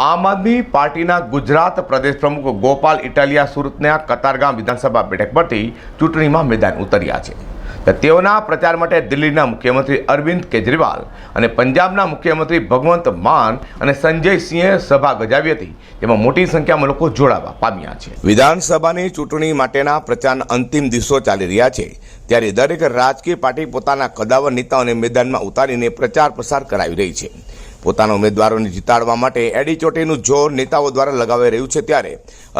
આમ આદમી પાર્ટીના ગુજરાત પ્રદેશ પ્રમુખ ગોપાલ ઇટાલિયા સુરતના કતારગામ વિધાનસભા બેઠક પરથી ચૂંટણીમાં મેદાન ઉતર્યા છે. તેઓના પ્રચાર માટે દિલ્હીના મુખ્યમંત્રી અરવિંદ કેજરીવાલ અને પંજાબના મુખ્યમંત્રી ભગવંત માન અને સંજય સિંહે સભા ગજાવી હતી. જેમાં મોટી સંખ્યામાં લોકો જોડાવા પામ્યા છે. વિધાનસભાની ચૂંટણી માટેના પ્રચારના અંતિમ દિવસો ચાલી રહ્યા છે. ત્યારે દરેક રાજકીય પાર્ટી પોતાના કદાવર નેતાઓને મેદાનમાં ઉતારીને પ્રચાર પ્રસાર કરાવી રહી છે. પોતાના ઉમેદવારોને જીતાડવા માટે એડીચોટીનું જોર નેતાઓ દ્વારા લગાવાઈ રહ્યું છે ત્યારે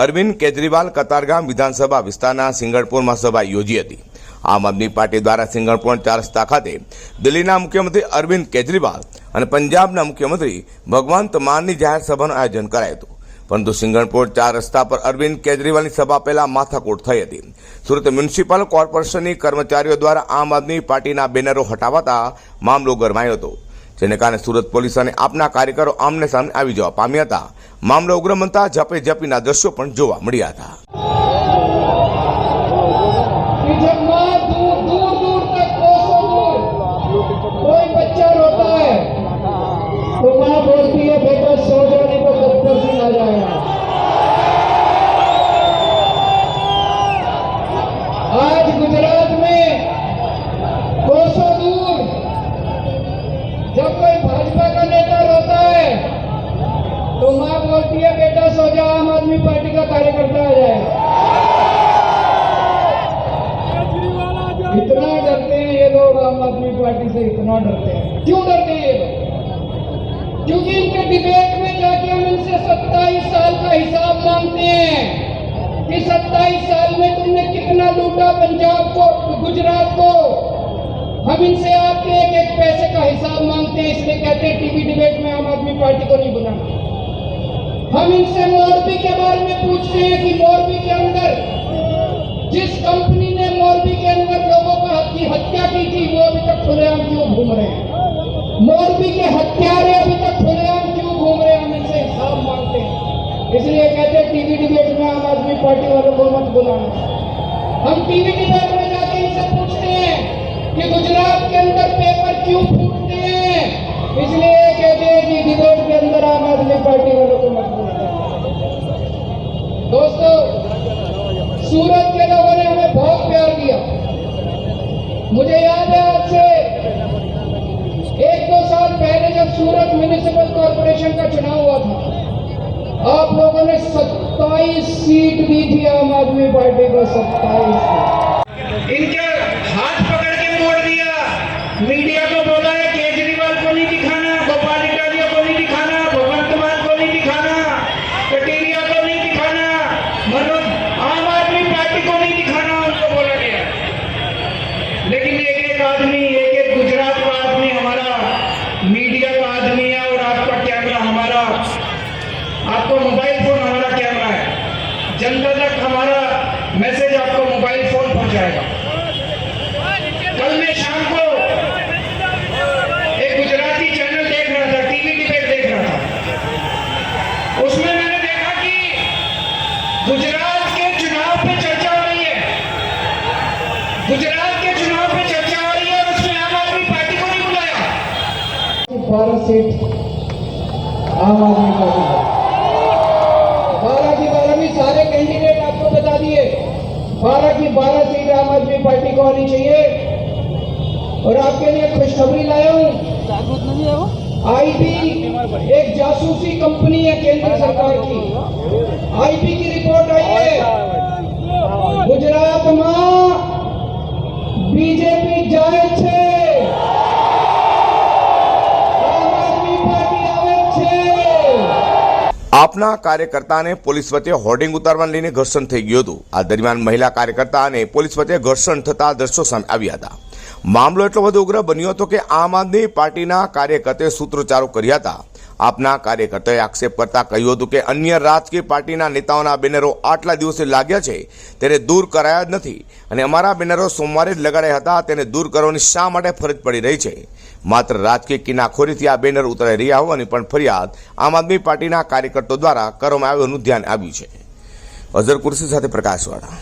અરવિંદ કેજરીવાલ કતારગામ વિધાનસભા વિસ્તારના સિંગણપુરમાં સભા યોજી હતી. આમ આદમી પાર્ટી દ્વારા સિંગણપુર ચાર રસ્તા ખાતે દિલ્હીના મુખ્યમંત્રી અરવિંદ કેજરીવાલ અને પંજાબના મુખ્યમંત્રી ભગવંત માનની જાહેર સભાનું આયોજન કરાયું હતું. પરંતુ સિંગણપુર ચાર રસ્તા પર અરવિંદ કેજરીવાલની સભા પહેલા માથાકૂટ થઈ હતી. સુરત મ્યુનિસિપલ કોર્પોરેશનની કર્મચારીઓ દ્વારા આમ આદમી પાર્ટીના બેનરો હટાવાતા મામલો ગરમાયો હતો. જેને કારણે સુરત પોલીસ અને આપના કાર્યકરો આમને સામને આવી જવા પામ્યા હતા મામલો ઉગ્ર બનતા ઝપે ઝપીના દ્રશ્યો પણ જોવા મળ્યા હતા कि जब ماں بولتی ہے بیٹا سو جا عام آدمی پارٹی کا کاریہ کرتا ہو جائے اتنا ڈرتے ہیں یہ لوگ عام آدمی پارٹی سے اتنا ڈرتے ہیں کیوں ڈرتے ہیں یہ لوگ کیونکہ ان کے ڈیبیٹ میں جا کے ہم ان سے ستائیس سال کا حساب مانگتے ہیں کہ ستائیس سال میں تم نے کتنا لوٹا پنجاب کو گجرات کو ہم ان سے آپ کے ایک ایک پیسے کا حساب مانگتے ہیں اس لیے کہتے ہیں ٹی وی ڈیبیٹ میں عام آدمی پارٹی کو نہیں بنانا ہم ان سے موربی کے بارے میں پوچھتے ہیں کہ موربی کے اندر جس کمپنی نے موربی کے اندر لوگوں کا کی ہتیا کی تھی، وہ ابھی تک کھلے عام کیوں گھوم رہے ہیں؟ موربی کے ہتھیارے ابھی تک کھلے ہم کیوں گھوم رہے ہیں؟ ہم ان سے حساب مانگتے ہیں۔ اس لیے کہتے ہیں، ٹی وی ڈبیٹ میں عام آدمی پارٹی والوں کو مت بلانا۔ ہم ٹی وی ڈبیٹ میں جا کے ان سے پوچھتے ہیں کہ گجرات کے اندر سورت کے لوگوں نے ہمیں بہت پیار دیا مجھے یاد ہے آپ سے ایک دو سال پہلے جب سورت میونسپل کارپوریشن کا چناؤ ہوا تھا، آپ لوگوں نے ستائیس سیٹ دی تھی عام آدمی پارٹی کو، ستائیس۔ ان کے بارہ سیٹ عام آدمی کا بارہ کی بارہ بھی سارے کینڈیڈیٹ آپ کو بتا دیے بارہ کی بارہ سیٹ عام آدمی پارٹی کو آنی چاہیے اور آپ کے لیے خوشخبری لایا ہوں آئی بی ایک جاسوسی کمپنی ہے کیندر سرکار کی آئی بی کی رپورٹ آئی ہے આપના કાર્યકર્તાને પોલીસ વચ્ચે હોર્ડિંગ ઉતારવાને લઈને ઘર્ષણ થઈ ગયું હતું. આ દરમિયાન મહિલા કાર્યકર્તા અને પોલીસ વચ્ચે ઘર્ષણ થતા દ્રશ્યો સામે આવ્યા હતા. મામલો એટલો બધો ઉગ્ર બન્યો હતો કે આમ આદમી પાર્ટીના કાર્યકર્તાએ સૂત્રોચ્ચારો કર્યા હતા. આપના કાર્યકર્તાએ આક્ષેપ કરતા કહ્યું હતું કે અન્ય રાજકીય પાર્ટીના નેતાઓના બેનરો આટલા દિવસે લાગ્યા છે તેને દૂર કરાયા જ નથી. અને અમારા બેનરો સોમવારે જ લગાડ્યા હતા, તેને દૂર કરવાની શા માટે ફરજ પડી રહી છે? માત્ર રાજકીય કિનાખોરીથી આ બેનર ઉતરાઈ રહ્યા હોવાની પણ ફરિયાદ આમ આદમી પાર્ટીના કાર્યકર્તાઓ દ્વારા કરવામાં આવ્યાનું ધ્યાન આવ્યું છે. અઝર કુર્સી સાથે પ્રકાશવાળા.